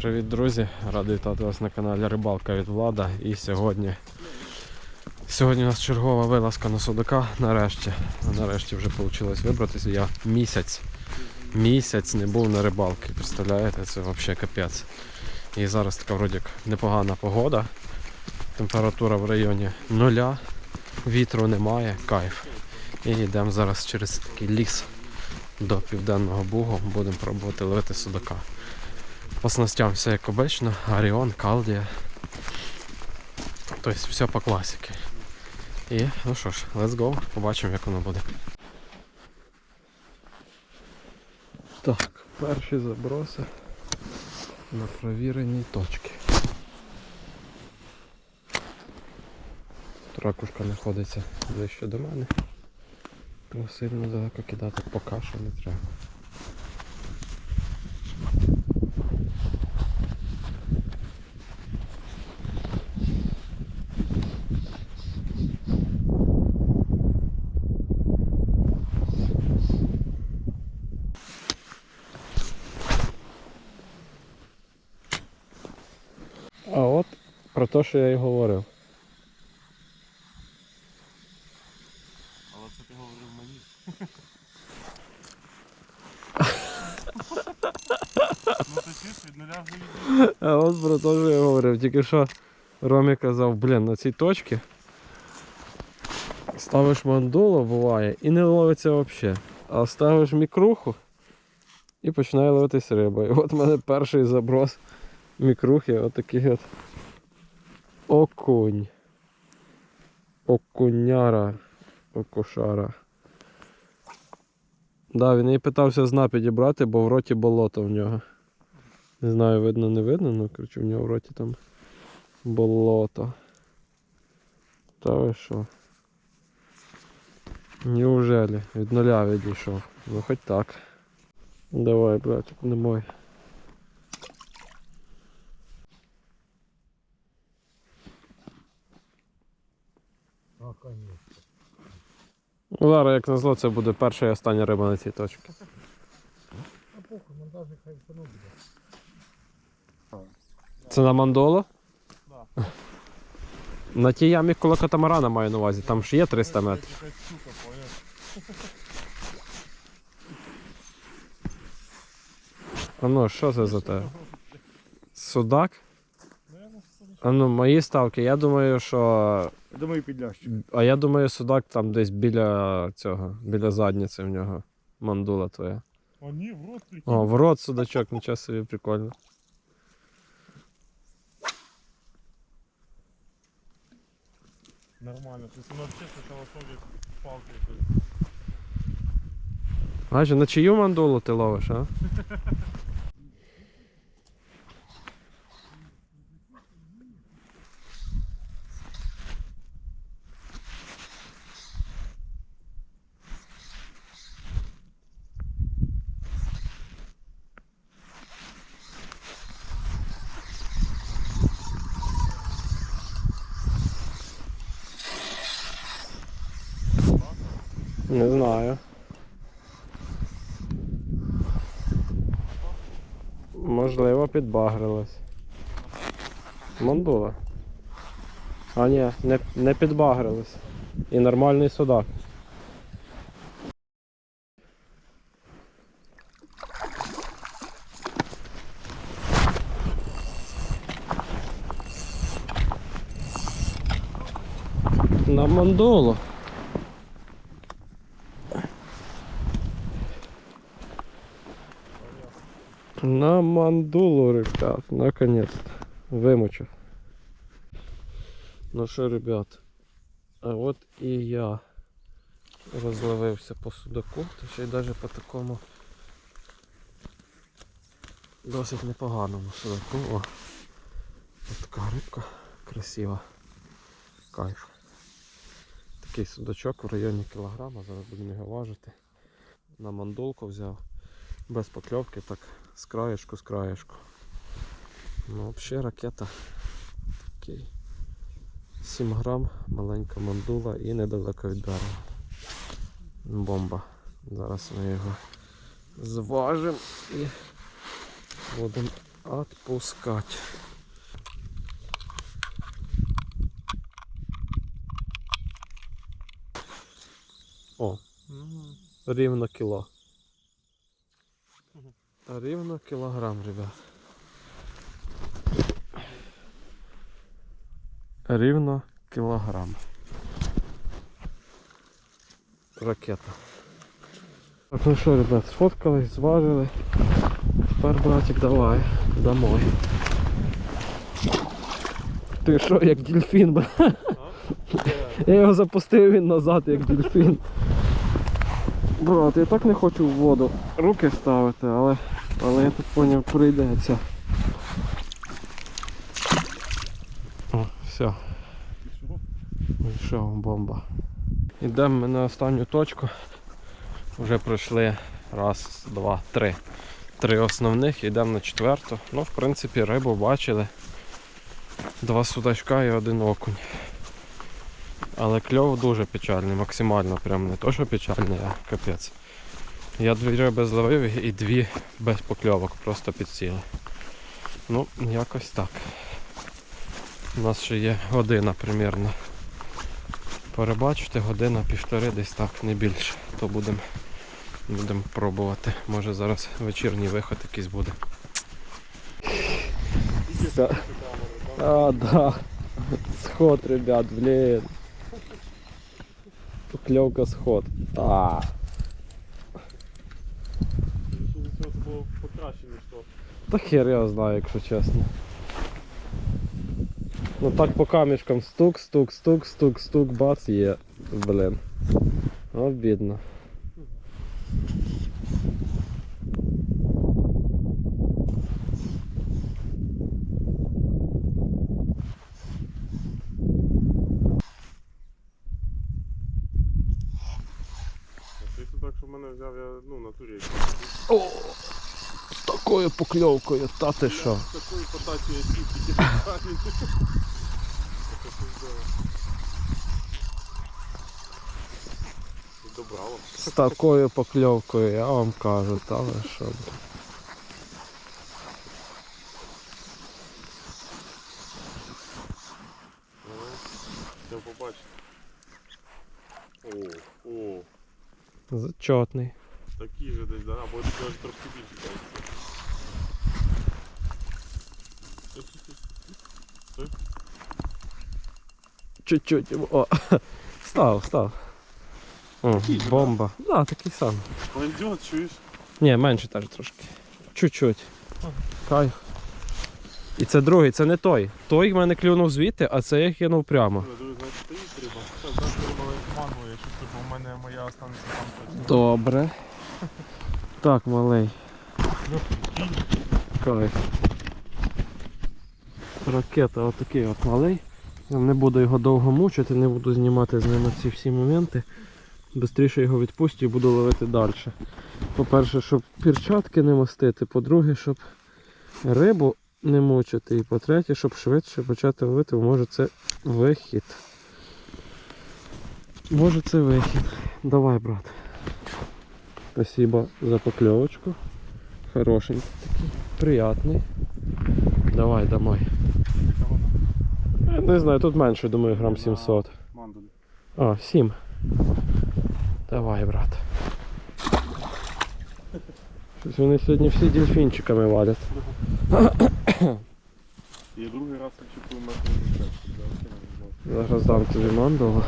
Привіт, друзі! Радий вітати вас на каналі Рибалка від Влада. І сьогодні сьогодні у нас чергова вилазка на судака. Нарешті. Нарешті вже вийшло вибратися. Я місяць місяць не був на рибалці. Представляєте, це взагалі капець. І зараз така вроді непогана погода. Температура в районі нуля, вітру немає, кайф. І йдемо зараз через такий ліс до південного бугу. Будемо пробувати ловити судака. По снастям все як обично, Аріон, Калдія. Тобто все по класіки. І ну що ж, let's go, побачимо як воно буде. Так, перші заброси на провіреній точці. Ракушка знаходиться ближче до мене. Тому сильно далеко кидати поки що не треба. А от про те, що я і говорив. Але це ти говорив мені. ну ти чуєш, від нуля вже А от про те, що я говорив. Тільки що Ромі казав, блін, на цій точці ставиш мандуло, буває, і не ловиться взагалі. А ставиш мікруху і починає ловитись риба. І от в мене перший заброс мікрухи, отакий от окунь. Окуняра. Окушара. Да, він і питався зна підібрати, бо в роті болото в нього. Не знаю, видно, не видно, ну коротше, в нього в роті там болото. Та ви що? Неужели? Від нуля відійшов. Ну хоч так. Давай, братик, не мой. А, конечно. Ну, Зараз, як назло, це буде перша і остання риба на цій точці. А похуй, монтажник хай буде. Це на мандоло? Да. На тій ямі коло катамарана маю на увазі, там ж є 300 метрів. А ну, що це за те? Судак? Ну А ну, мої ставки, я думаю, що. Думаю, підлящик. А я думаю, судак там десь біля цього, біля задниці в нього. Мандула твоя. А ні, в рот прикинь. О, в рот судачок, нічого собі прикольно. Нормально. То есть у нас честно того ходит палки. якось. Бачиш, на чию мандулу ти ловиш, а? Не знаю. Можливо, підбагрилась. Мандула. А ні, не, не підбагрилась. І нормальний судак. На мандулу. На мандулу, ребят, наконец-то. Вимочив. Ну що, ребят, а от і я розловився по судаку, та ще й навіть по такому досить непоганому судаку. О, ось така рибка красива. Кайф. Такий судачок в районі кілограма, зараз будемо його важити. На мандулку взяв. Без покльовки, так з краєшку, з краєшку. Ну, взагалі ракета такий. 7 грам, маленька мандула і недалеко від берега. Бомба. Зараз ми його зважимо і будемо Отпускать. О, рівно кіло. Рівно кілограм, ребят. Рівно кілограм. Ракета. Так, ну що, ребят, сфоткались, зважили. Тепер, братик, давай, домой. Ти що, як дельфін, бля? Я його запустив він назад, як дельфін. Брат, я так не хочу в воду руки ставити, але, але я так поняв, прийдеться. О, все. Вийшов бомба. Йдемо ми на останню точку. Вже пройшли раз, два, три. Три основних, йдемо на четверту. Ну, в принципі, рибу бачили. Два судачка і один окунь. Але кльов дуже печальний, максимально прям не то, що печальний, а капець. Я дві риби зловив і дві без покльовок, просто підсіли. Ну, якось так. У нас ще є година примірно. Перебачити, година, півтори, десь так, не більше. То будемо будем пробувати. Може зараз вечірній виход якийсь буде. А, да. Сход, ребят, блин. Поклевка сход. А. Це було покраще. Та хер я знаю, якщо чесно. Ну так по камішкам стук, стук, стук, стук, стук, бац, є. Блин. Обідно. Якщо так, що в мене взяв, я ну, на турі. О! З такою покльовкою, та ти що? З такою подачею я тільки камінь. З такою покльовкою, я вам кажу, та ви що. О, о, Зачетний. такі же десь, да? Або трошки більше кажеться. Стой, стой, стой. Стой. Чуть-чуть. О, став, став. О, Такий же, бомба. Да, такий самий. Пойдет, чуєш? Ні, менше теж трошки. Чуть-чуть. Кайф. І це другий, це не той. Той в мене клюнув звідти, а це я кинув прямо. Я значить стоїть риба. Зараз риба манує, що типу у мене моя останеться там. Добре. Так, малий. Кайф. Ракета отакий от малий. Не буду його довго мучити, не буду знімати з ними ці всі моменти. Бистріше його відпустю і буду ловити далі. По-перше, щоб перчатки не мастити, по-друге, щоб рибу не мучити. І по-третє, щоб швидше почати ловити, може це вихід. Може це вихід. Давай, брат. Спасибо за поклевочку. Хорошенький такий, приятний. Давай домой. Я не знаю, тут менше, думаю, грам 700. Мандулі. А, 7. Давай, брат. Щось вони сьогодні всі дельфінчиками валять. Я другий раз відчепив метр не щастя, да, це не знаю. Зараз дам тобі мандулу.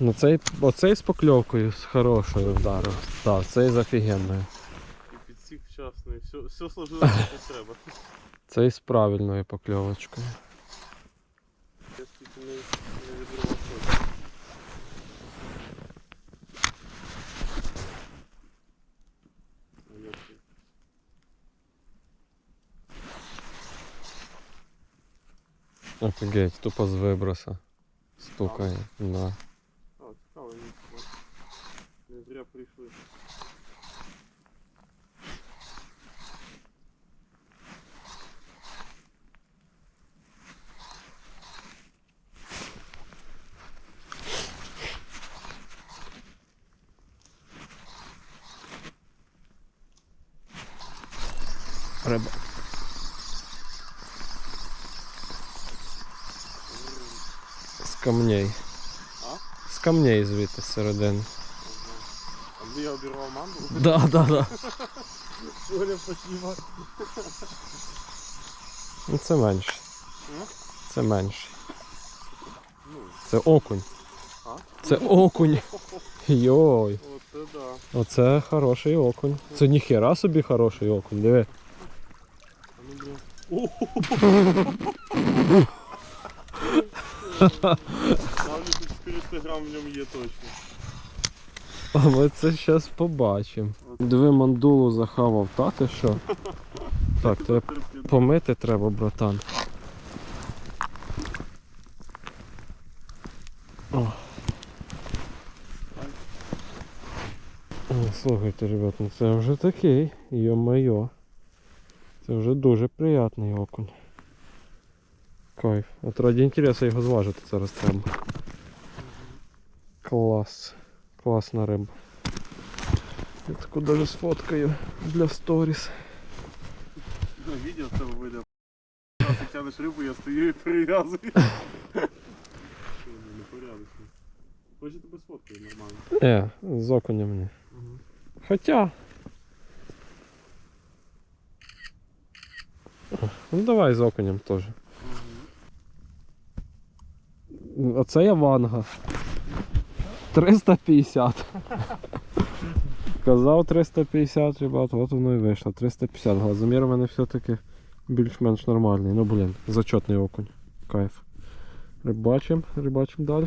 Ну цей, оцей з покльовкою з хорошою вдарив. Так, цей з офігенною. І підсік вчасно, і все, все сложилося як треба. Цей з правильною покльовочкою. Я скільки не, не відривав? Офігеть, тупо з виброса. Стукає. Да. прийшли. Риба. З камней. З камней звідти середини. Обірвав манду. Да, да, да. Оля, спасибо. Ну це менше. Це менше. Ну, Це окунь. А? Це окунь. Йой. от це да. Оце хороший окунь. Це ніхера собі хороший окунь. Диви. А ну. Ставлю тут 400 грам в ньому є точно. А ми це зараз побачимо. Диви мандулу захавав, та ти що? Так, тебе помити треба, братан. Слухайте, ребят, ну це вже такий, йо-моє. Це вже дуже приятний окунь. Кайф. От раді інтересу його зважити зараз треба. Клас. Класна риба. Я таку даже сфоткаю для сторіс. Ну, відео з тебе вийде. Ти тянеш рибу, я стою і ну, Хоче тебе сфоткаю нормально. Е, з окунем ні. Хоча. Ну давай з окунем теж. Оце я ванга. 350. Казав 350, ребят, от воно і вийшло. 350. Глазомір у мене все-таки більш-менш нормальний. Ну блін, зачетний окунь. Кайф. Рибачим, рибачим далі.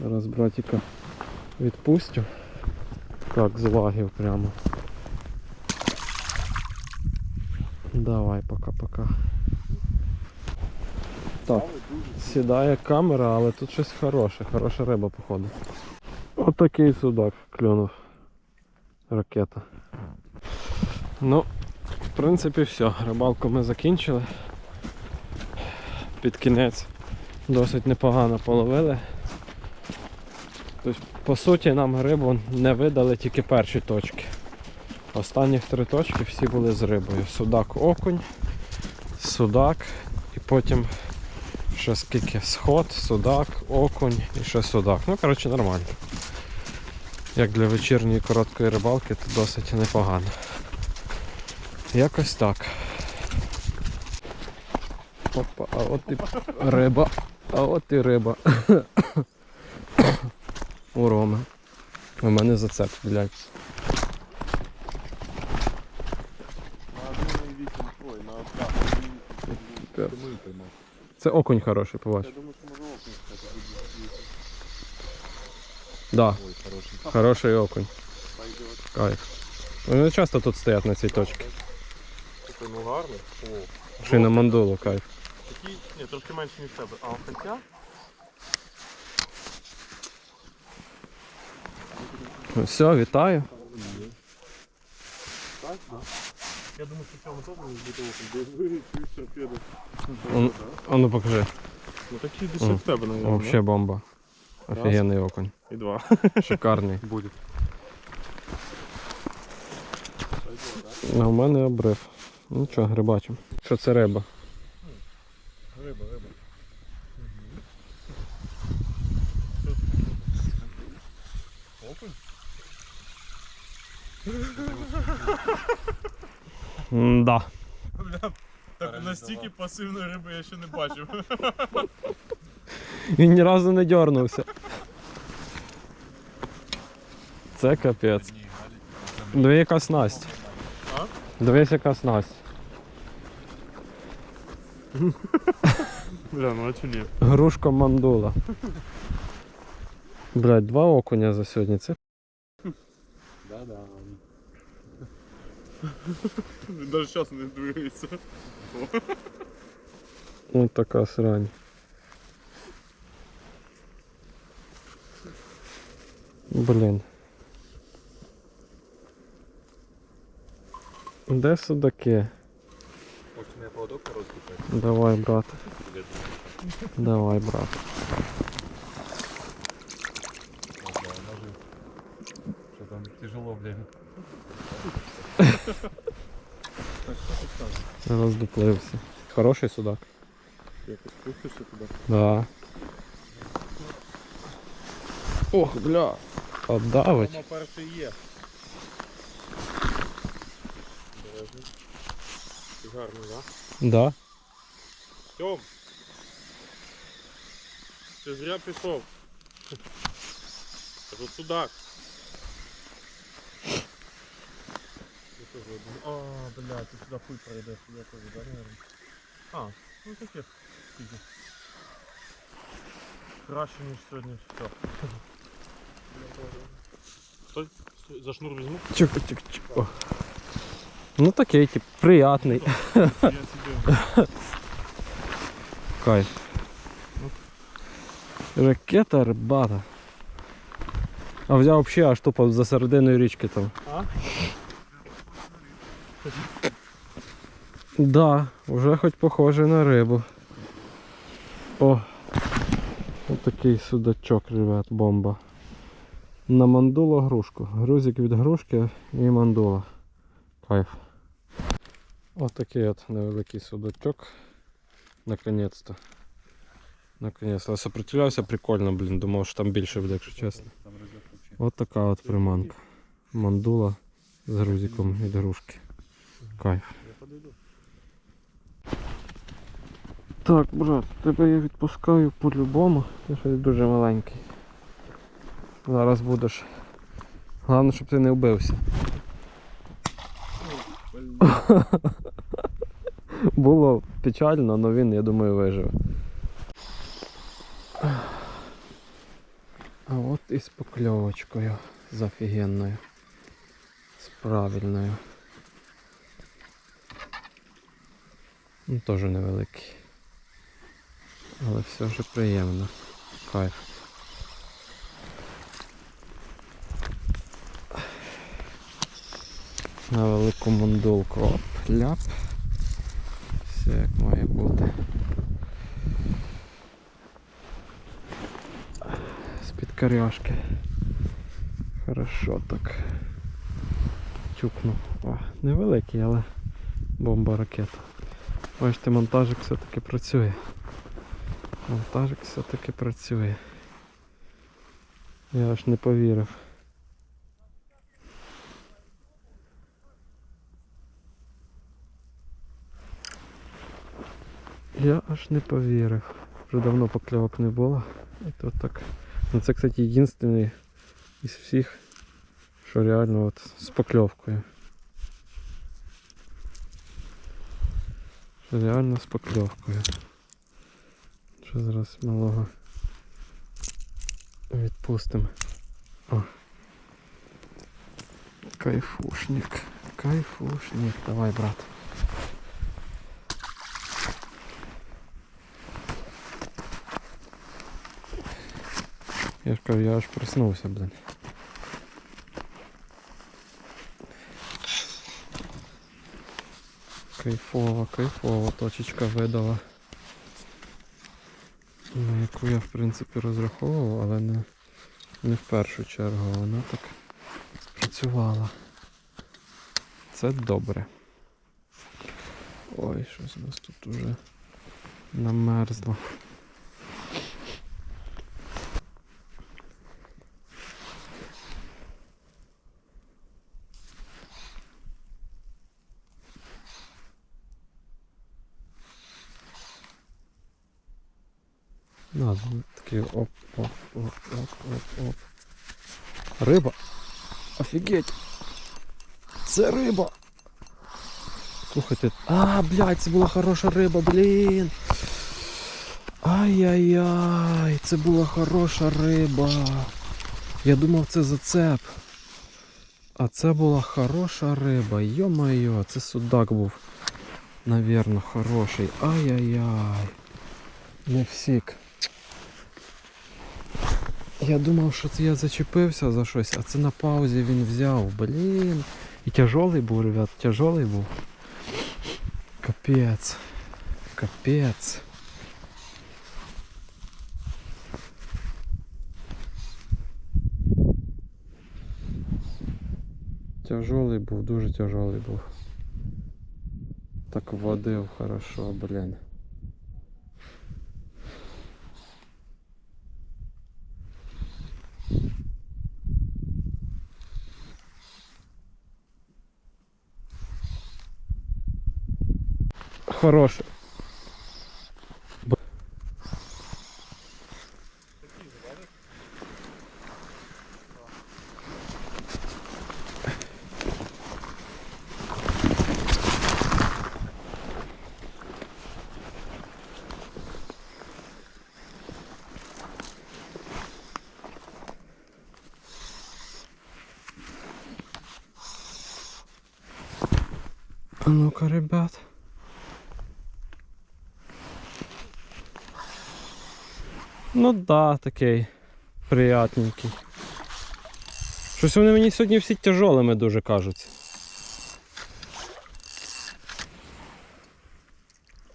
Зараз братика відпустю. Так, з лагів прямо. Давай, пока-пока. Так, сідає камера, але тут щось хороше, хороша риба, походу. Отакий судак клюнув. Ракета. Ну, в принципі, все. Рибалку ми закінчили. Під кінець досить непогано половили. Тобто, по суті, нам рибу не видали тільки перші точки. Останніх три точки всі були з рибою. Судак окунь, судак і потім ще скільки сход, судак, окунь і ще судак. Ну, коротше, нормально. Як для вечірньої короткої рибалки, то досить непогано. Якось так. Опа, а от і риба. А от і риба. У Роми. У мене зацеп, блядь. На 1,8, ой, на откат. Пес. Ти мою поймав. Це окунь хороший, побач. Я думаю, що може окунь, буде. Да, Ой, хороший. хороший окунь. Пойдет. Кайф. Вони часто тут стоять на цій точці. Такий, ну гарний. О. Ще на мандулу, кайф. Такий, ні, трошки менше, ніж в тебе. А хоча, Ну все, вітаю. так, да. Я думаю, що в теж не буде піде. Он- А ну покажи. Ну такий О, десь в тебе, навіть. Вообще бомба. Офігенний окунь. І два. Шикарний. Буде. А у мене обрив. Ну що, грибачим. Що це риба? Риба, риба. Окунь? Да. Бля, так настільки пасивної риби я ще не бачив. Він ні разу не дернувся. Це капець. Диви яка снасть. Дивись яка снасть. Бля, ну а чи ні? Грушка мандула. Блять, два окуня за сьогодні. Це Да-да. Він навіть зараз не двигається. ну, така срань. Блін. Де судаки? Хоче не поводок розкупити. Давай, брат. Давай, брат. Роздуплився. Хороший судак. Якось спустишся туди. Да. Ох, бля. Отдавить. Воно перший є. Гарний, так? Да. Тьом. Ти зря пішов. Кажу, судак. Теж один. А, бля, ти сюди хуй пройдеш, я теж, да, наверное? А, ну таке. Скільки. Краще, ніж сьогодні все. Стой, стой, за шнур візьму. Чик, чик, чик. О. Ну такий, тип, приятний. Я себе. Кайф. Ракета рибата. А взяв взагалі аж тупо за серединою річки там. Да, вже хоч похоже на рибу. О! Ось такий судачок, ребят, бомба. На мандулу грушку. Грузик від грушки і мандула. Кайф. Ось такий от невеликий судачок. Наконець-то. Наконець-то. Сопротивлявся прикольно, блін, думав, що там більше буде, якщо чесно. От така от приманка. Мандула з грузиком від грушки. Кайф. Я подойду. Так, брат, тебе я відпускаю по-любому. Ти щось дуже маленький. Зараз будеш. Головне, щоб ти не вбився. Було печально, але він, я думаю, виживе. А от і з покльовочкою. З офігенною. З правильною. Ну, теж невеликий. Але все ж приємно. Кайф. На велику мандулку. Оп, ляп. Все як має бути. З-під коряшки. Хорошо так. Чукнув. О, невеликий, але бомба ракета. Бачите, монтажик все-таки працює. Монтажик все-таки працює. Я аж не повірив. Я аж не повірив. Вже давно покльовок не було. І тут так. Ну це, кстати, єдиний із всіх, що реально от з покльовкою. Реально з покльовкою. Що зараз малого відпустимо. О. Кайфушник. Кайфушник. Давай, брат. Я ж кажу, я аж проснувся, блин. Кайфово, кайфово, точечка видала. На яку я в принципі розраховував, але не, не в першу чергу. Вона так спрацювала. Це добре. Ой, щось у нас тут уже намерзло. На, такий оп, оп, оп, оп, оп, оп. Риба. Офігеть. Це риба. Слухайте. А, блядь, це була хороша риба, блін. Ай-яй-яй, це була хороша риба. Я думав це зацеп. А це була хороша риба. Йо-моє, це судак був. Навірно, хороший. Ай-яй-яй. Не всік. Я думав, що це я зачепився за щось, а це на паузі він взяв. Блін. І тяжелий був, ребят, тяжелий був. Капець. Капець. Тяжелий був, дуже тяжелий був. Так водив хорошо, блін. Хороший. А ну-ка, ребят. Ну да, такий приятненький. Щось вони мені сьогодні всі тяжолими дуже кажуться.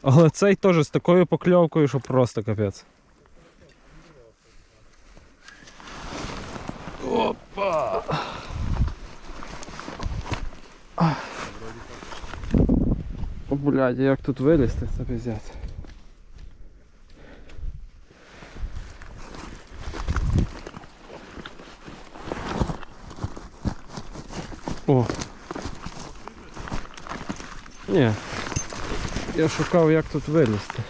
Але цей теж з такою покльовкою, що просто капець. Опа! О, блядь, як тут вилізти, це пиздець. О. Ні. Я шукав як тут вилізти.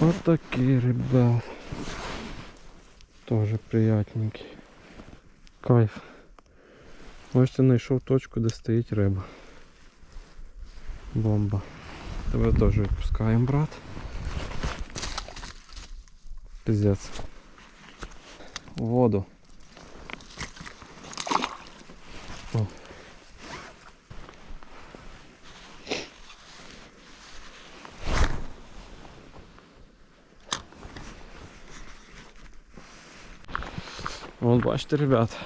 Вот такие, ребят. Тоже приятненький. Кайф. Бачите, знайшов точку, де стоїть риба. Бомба. Тебе теж відпускаємо, брат. Пиздец. Воду. Вон бачите, ребят.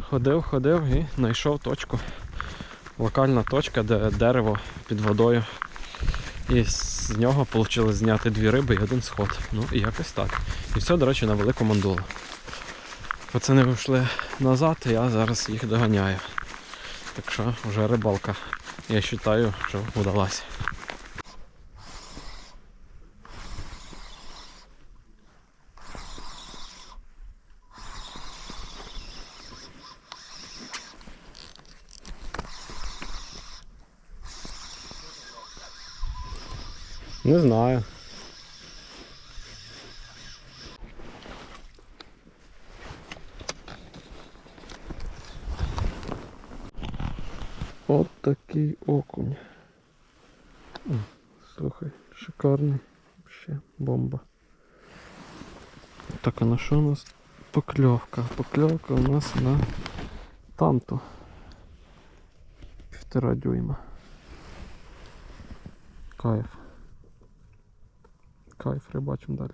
Ходив, ходив і знайшов точку. Локальна точка, де дерево під водою. І з нього вийшло зняти дві риби і один сход. Ну і якось так. І все, до речі, на велику мандулу. Пацани вийшли назад, я зараз їх доганяю. Так що вже рибалка. Я вважаю, що вдалася. Не знаю. От такий окунь. О, слухай, шикарний. Ще бомба. Так, а на що у нас покльовка? Покльовка у нас на танту. Півтора дюйма. Кайф. Кайф, рибачимо далі.